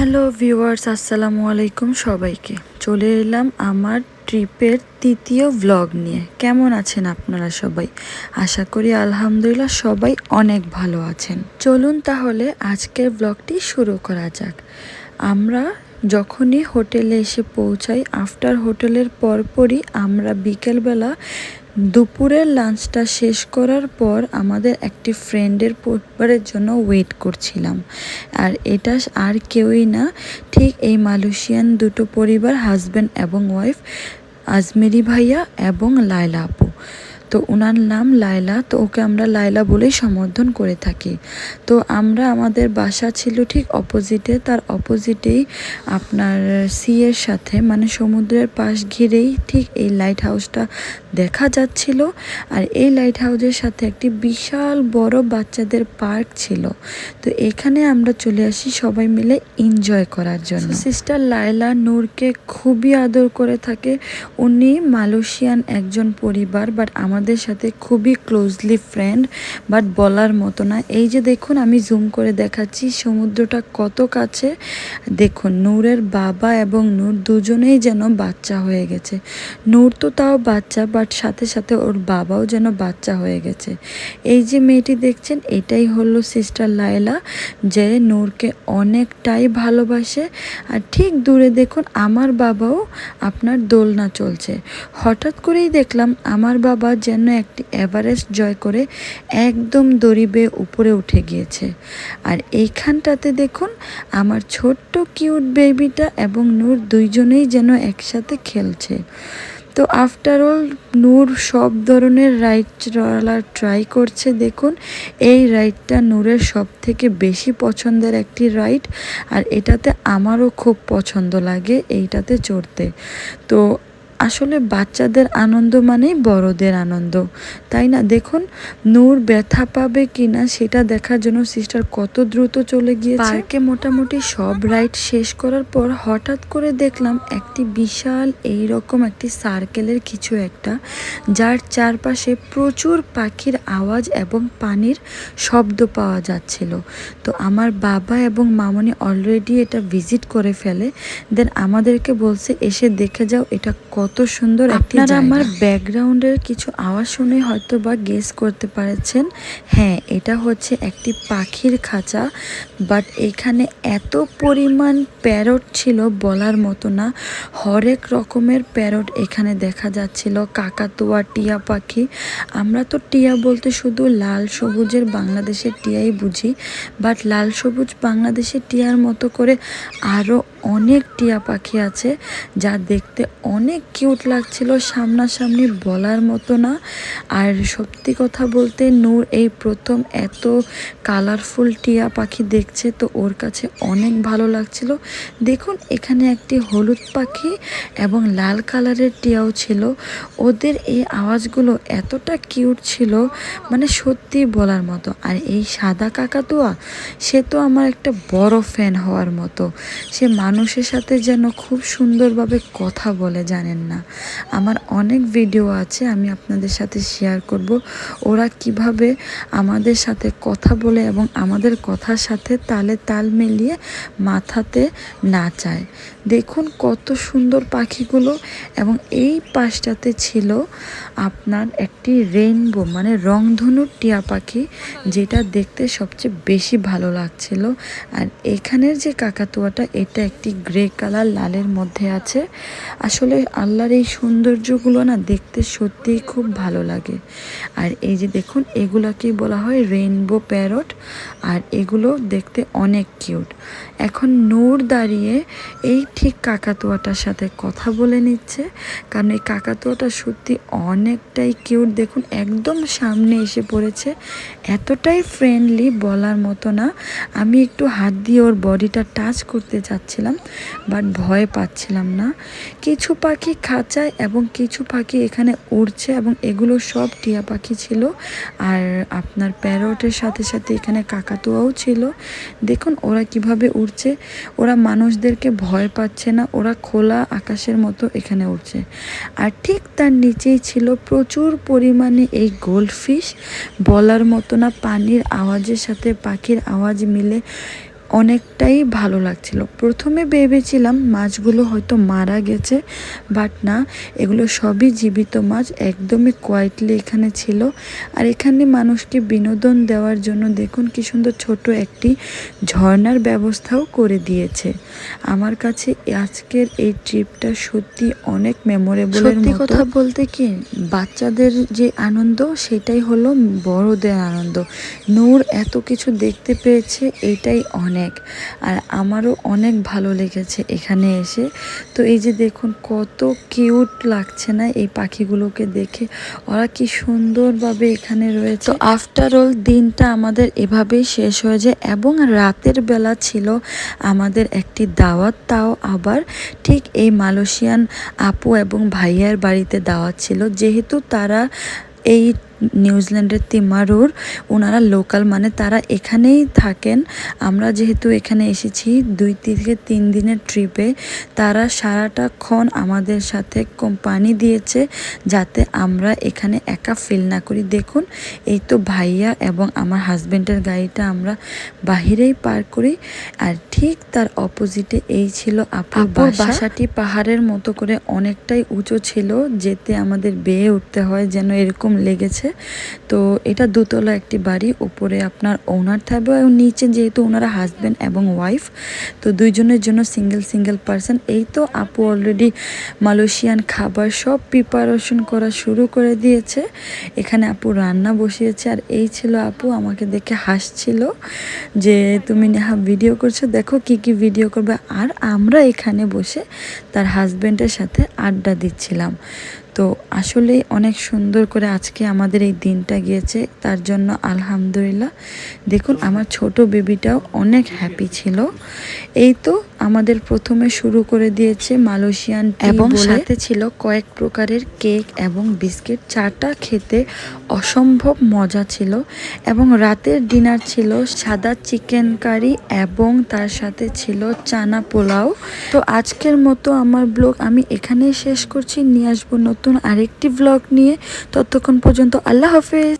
Hello viewers, আসসালামু আলাইকুম সবাইকে। চলে এলাম আমার ট্রিপের তৃতীয় ভ্লগ নিয়ে। কেমন আছেন আপনারা সবাই? আশা করি আলহামদুলিল্লাহ সবাই অনেক ভালো আছেন। চলুন তাহলে আজকের ব্লগটি শুরু করা যাক। আমরা যখনই হোটেলে এসে পৌঁছাই আফটার হোটেলের পরপরই আমরা বিকেলবেলা দুপুরের লাঞ্চটা শেষ করার পর আমাদের একটি ফ্রেন্ডের পরিবারের জন্য ওয়েট করছিলাম। আর এটা আর কেউই না, ঠিক এই মালয়েশিয়ান দুটো পরিবার হাজব্যান্ড এবং ওয়াইফ আজমেরি ভাইয়া এবং লায়লা আপু। তো ওনার নাম লায়লা, তো ওকে আমরা লায়লা বলেই সম্বোধন করে থাকি। তো আমরা, আমাদের বাসা ছিল ঠিক অপোজিটে তার অপোজিটেই আপনার সি এর সাথে মানে সমুদ্রের পাশ ঘিরেই ঠিক এই লাইট হাউসটা দেখা যাচ্ছিল আর এই লাইট হাউজের সাথে একটি বিশাল বড় বাচ্চাদের পার্ক ছিল। তো এখানে আমরা চলে আসি সবাই মিলে এনজয় করার জন্য। সিস্টার লায়লা নূরকে খুবই আদর করে থাকে। উনি মালয়েশিয়ান একজন পরিবার বাট আমাদের সাথে খুবই ক্লোজলি ফ্রেন্ড বাট বলার মতো না। এই যে দেখুন, আমি জুম করে দেখাচ্ছি, সমুদ্রটা কত কাছে। দেখুন, নূরের বাবা এবং নূর দুজনেই যেন বাচ্চা হয়ে গেছে। নূর তো তাও বাচ্চা বাট সাথে সাথে ওর বাবাও যেন বাচ্চা হয়ে গেছে। এই যে মেয়েটি দেখছেন, এটাই হলো সিস্টার লায়লা, যে নূরকে অনেকটাই ভালোবাসে। আর ঠিক দূরে দেখুন, আমার বাবাও আপনার দোলনা চলছে। হঠাৎ করেই দেখলাম, আমার বাবা যেন একটি এভারেস্ট জয় করে একদম দড়ি বেয়ে উপরে উঠে গিয়েছে। আর এইখানটাতে দেখুন, আমার ছোট্ট কিউট বেবিটা এবং নূর দুইজনেই যেন একসাথে খেলছে। তো আফটার অল নূর সব ধরনের রাইড চলার ট্রাই করছে। দেখুন, এই রাইডটা নূরের সব থেকে বেশি পছন্দের একটি রাইড আর এটাতে আমারও খুব পছন্দ লাগে এইটাতে চড়তে। তো আসলে বাচ্চাদের আনন্দ মানেই বড়দের আনন্দ। তাই না? দেখুন, নূর ব্যথা পাবে কিনা সেটা দেখার জন্য সিস্টার কত দ্রুত চলে গিয়েছে। পার্কে মোটামুটি সব রাইড শেষ করার পর হঠাৎ করে দেখলাম একটি বিশাল এই রকম একটি সার্কেলের কিছু একটা, যার চারপাশে প্রচুর পাখির আওয়াজ এবং পানির শব্দ পাওয়া যাচ্ছিল। তো আমার বাবা এবং মামনি অলরেডি এটা ভিজিট করে ফেলে। দেন আমাদেরকে বলছে, এসে দেখে যাও, এটা কত কত সুন্দর আপনারা আমার ব্যাকগ্রাউন্ডের কিছু আওয়াজ শুনে হয়তো বা গেস করতে পারছেন। হ্যাঁ এটা হচ্ছে একটি পাখির খাঁচা বাট এখানে এত পরিমাণ প্যারট ছিল বলার মতো না। হরেক রকমের প্যারট এখানে দেখা যাচ্ছিল কাকাতুয়া টিয়া পাখি। আমরা তো টিয়া বলতে শুধু লাল সবুজের বাংলাদেশের টিয়াই বুঝি বাট লাল সবুজ বাংলাদেশের টিয়ার মতো করে আরও অনেক টিয়া পাখি আছে যা দেখতে অনেক কিউট লাগছিল, সামনাসামনি বলার মতো না। আর সত্যি কথা বলতে নূর এই প্রথম এত কালারফুল টিয়া পাখি দেখছে তো ওর কাছে অনেক ভালো লাগছিল। দেখুন, এখানে একটি হলুদ পাখি এবং লাল কালারের টিয়াও ছিল। ওদের এই আওয়াজগুলো এতটা কিউট ছিল মানে সত্যি বলার মতো। আর এই সাদা কাকাতুয়া, সে তো আমার একটা বড় ফ্যান হওয়ার মতো। সে মানুষের সাথে যেন খুব সুন্দরভাবে কথা বলে জানেন না। আমার অনেক ভিডিও আছে, আমি আপনাদের সাথে শেয়ার করব। ওরা কীভাবে আমাদের সাথে কথা বলে এবং আমাদের কথার সাথে তালে তাল মিলিয়ে মাথাতে নাচায়। দেখুন কত সুন্দর পাখিগুলো এবং এই পাশটাতে ছিল আপনার একটি রেইনবো মানে রংধনুর টিয়া পাখি, যেটা দেখতে সবচেয়ে বেশি ভালো লাগছিল। আর এখানের যে কাকাতুয়াটা, এটা একটি গ্রে কালার লালের মধ্যে আছে। আসলে আল্লাহর এই সৌন্দর্যগুলো না দেখতে সত্যিই খুব ভালো লাগে। আর এই যে দেখুন এগুলাকেই বলা হয় রেইনবো প্যারট আর এগুলো দেখতে অনেক কিউট এখন নূর দাঁড়িয়ে এই ঠিক কাকাতুয়াটার সাথে কথা বলে নিচ্ছে, কারণ এই কাকাতুয়াটা সত্যি অনেকটাই কিউট দেখুন, একদম সামনে এসে পড়েছে। এতটাই ফ্রেন্ডলি বলার মতো না। আমি একটু হাত দিয়ে ওর বডিটা টাচ করতে চাচ্ছিলাম বাট ভয় পাচ্ছিলাম না। কিছু পাখি খাঁচায় এবং কিছু পাখি এখানে উড়ছে এবং এগুলো সব টিয়া পাখি ছিল। আর আপনার প্যারটের সাথে সাথে এখানে কাকাতুয়াও ছিল। দেখুন, ওরা কীভাবে উড়ছে। ওরা মানুষদেরকে ভয় পাচ্ছে না। ওরা খোলা আকাশের মতো এখানে উড়ছে। আর ঠিক তার নিচেই ছিল প্রচুর পরিমাণে এই গোল্ডফিশ বলার মতো না, পানির আওয়াজের সাথে পাখির আওয়াজ মিলে অনেকটাই ভালো লাগছিল। প্রথমে ভেবেছিলাম মাছগুলো হয়তো মারা গেছে বাট না এগুলো সবই জীবিত মাছ একদমই কোয়াইটলি এখানে ছিল। আর এখানে মানুষকে বিনোদন দেওয়ার জন্য দেখুন কি সুন্দর ছোট একটি ঝর্ণার ব্যবস্থাও করে দিয়েছে। আমার কাছে আজকের এই ট্রিপটা সত্যি অনেক মেমোরেবল সত্যি কথা বলতে কি বাচ্চাদের যে আনন্দ সেটাই হলো বড়দের আনন্দ। নূর এত কিছু দেখতে পেয়েছে এটাই অনেক। আর আমারও অনেক ভালো লেগেছে এখানে এসে। তো এই যে দেখুন, কত কিউট লাগছে না এই পাখিগুলোকে দেখে। ওরা কি সুন্দরভাবে এখানে রয়েছে। তো আফটার অল দিনটা আমাদের এভাবেই শেষ হয়ে যায় এবং রাতের বেলা ছিল আমাদের একটি দাওয়াত। তাও আবার ঠিক এই মালয়েশিয়ান আপু এবং ভাইয়ার বাড়িতে দাওয়াত ছিল। যেহেতু তারা এই নিউজিল্যান্ডের তিমারুর ওনারা লোকাল মানে তারা এখানেই থাকেন। আমরা যেহেতু এখানে এসেছি দুই থেকে তিন দিনের ট্রিপে তারা সারাটাক্ষণ আমাদের সাথে কোম্পানি দিয়েছে যাতে আমরা এখানে একা ফিল না করি। দেখুন এই তো ভাইয়া এবং আমার হাজব্যান্ডের গাড়িটা আমরা বাহিরেই পার করি আর ঠিক তার অপোজিটে এই ছিল আপুর বাসাটি পাহাড়ের মতো করে অনেকটাই উঁচু ছিল যেতে আমাদের বেয়ে উঠতে হয় যেন এরকম লেগেছে। তো এটা দুতলা একটি বাড়ি, উপরে আপনার ওনার থাকবে এবং নিচে যেহেতু ওনারা হাজব্যান্ড এবং ওয়াইফ তো দুইজনের জন্য সিঙ্গেল সিঙ্গেল পার্সন এই তো আপু অলরেডি মালয়েশিয়ান খাবার সব প্রিপারেশন করা শুরু করে দিয়েছে। এখানে আপু রান্না বসিয়েছে আর এই ছিল আপু আমাকে দেখে হাসছিল যে, তুমি নেহা ভিডিও করছ, দেখো কি কি ভিডিও করবে। আর আমরা এখানে বসে তার হাজব্যান্ডের সাথে আড্ডা দিচ্ছিলাম। তো আসলে অনেক সুন্দর করে আজকে আমাদের এই দিনটা গিয়েছে, তার জন্য আলহামদুলিল্লাহ। দেখুন, আমার ছোট বেবিটাও অনেক হ্যাপি ছিল। এই তো আমাদের প্রথমে শুরু করে দিয়েছে মালয়েশিয়ান এবং সাথে ছিল কয়েক প্রকারের কেক এবং বিস্কিট। চাটা খেতে অসম্ভব মজা ছিল এবং রাতের ডিনার ছিল সাদা চিকেন কারি এবং তার সাথে ছিল চানা পোলাও। তো আজকের মতো আমার ব্লগ আমি এখানেই শেষ করছি। নিয়ে আসব নতুন আরেকটি ব্লগ নিয়ে। ততক্ষণ পর্যন্ত আল্লাহ হাফেজ।